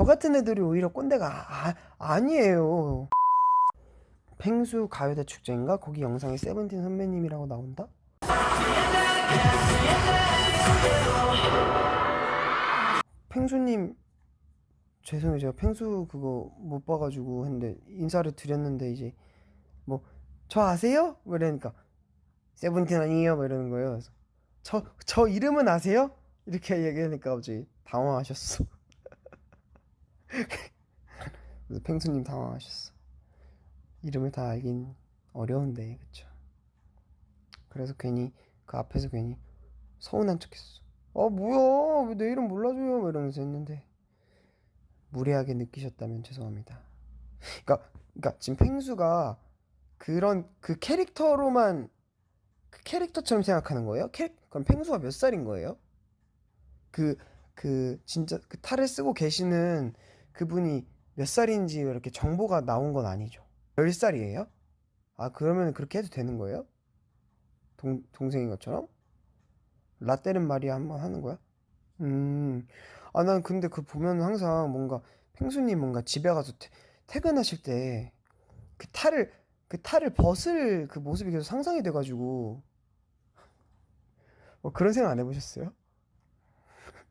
저 같은 애들이 오히려 꼰대가 아, 아니에요. 펭수 가요대 축제인가? 거기 영상에 세븐틴 선배님이라고 나온다? 펭수님 죄송해요 제가 펭수 그거 못 봐가지고 했는데 인사를 드렸는데 이제 뭐 저 아세요? 뭐 이러니까 세븐틴 아니에요? 뭐 이러는 거예요 그래서 저, 저 이름은 아세요? 이렇게 얘기하니까 갑자기 당황하셨어 그래서 펭수님 당황하셨어. 이름을 다 알긴 어려운데 그쵸? 그래서 괜히 그 앞에서 괜히 서운한 척했어. 아 뭐야? 왜 내 이름 몰라줘요? 뭐 이러면서 했는데 무례하게 느끼셨다면 죄송합니다. 그러니까 그러니까 지금 펭수가 그런 그 캐릭터로만 그 캐릭터처럼 생각하는 거예요? 캐 그럼 펭수가 몇 살인 거예요? 그그 진짜 그 탈을 쓰고 계시는 그분이 몇 살인지 이렇게 정보가 나온 건 아니죠. 10살이에요? 아, 그러면 그렇게 해도 되는 거예요? 동, 동생인 것처럼? 라떼는 말이야 한번 하는 거야? 음, 아, 난 근데 그 보면 항상 뭔가 펭수님 뭔가 집에 가서 퇴, 퇴근하실 때 그 탈을, 그 탈을 벗을 그 모습이 계속 상상이 돼가지고 뭐 그런 생각 안 해보셨어요?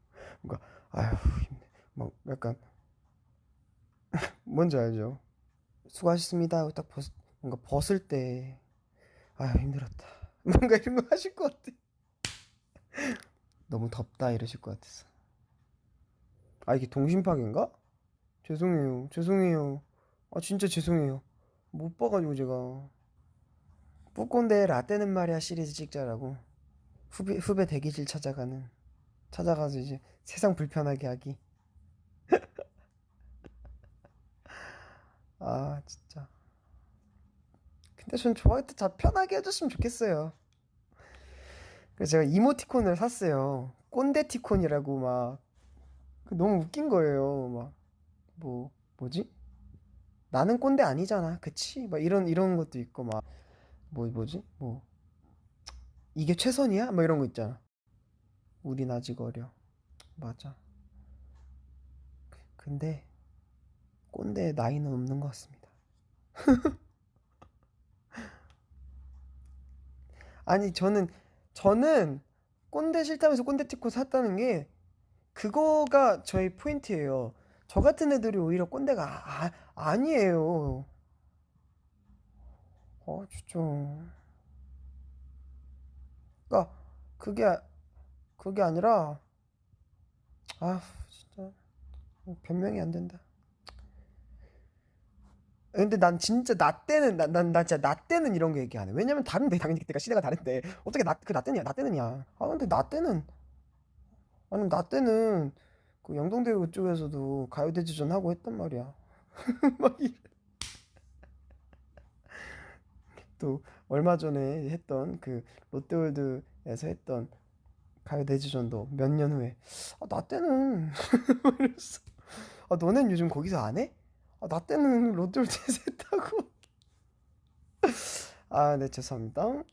뭔가, 아휴, 힘내. 막 약간, 뭔지 알죠? 수고하셨습니다. 딱 벗, 뭔가 벗을 때, 아휴, 힘들었다. 뭔가 이런 거 하실 것 같아. 너무 덥다 이러실 것 같아서. 아, 이게 동심파괴인가? 죄송해요. 죄송해요. 아, 진짜 죄송해요. 못 봐가지고 제가. 뿌꼰대 라떼는 말이야 시리즈 찍자라고. 후배, 후배 대기실 찾아가는. 찾아가서 이제 세상 불편하게 하기. 아, 진짜. 근데 전 좋아할 때 다 편하게 해줬으면 좋겠어요. 그래서 제가 이모티콘을 샀어요. 꼰대티콘이라고 막. 그 너무 웃긴 거예요. 막, 뭐, 뭐지? 나는 꼰대 아니잖아. 그치? 막 이런, 이런 것도 있고, 막, 뭐, 뭐지? 뭐, 이게 최선이야? 막 이런 거 있잖아. 우린 아직 어려. 맞아. 근데, 꼰대의 나이는 없는 것 같습니다. 아니, 저는, 저는 꼰대 싫다면서 꼰대 티콘 샀다는 게, 그거가 저희 포인트예요. 저 같은 애들이 오히려 꼰대가 아, 아니에요. 어, 진짜. 그니까, 그게, 그게 아니라, 아, 진짜. 변명이 안 된다. 근데 난 진짜 나 때는 난, 난, 나 진짜 나 때는 이런 거 얘기 안 해. 왜냐면 다른데 당연히 그때가 시대가 다른데 어떻게 나 그 나 때는야 나 때는야. 아 근데 나 때는 아니 나 때는 그 영동대교 쪽에서도 가요대지전 하고 했단 말이야. 막 이래. 또 얼마 전에 했던 그 롯데월드에서 했던 가요대지전도 몇 년 후에 아 나 때는 이랬어. 아 너넨 요즘 거기서 안 해? 아, 나 때는 롯데월드에서 했다고. 아, 네, 죄송합니다.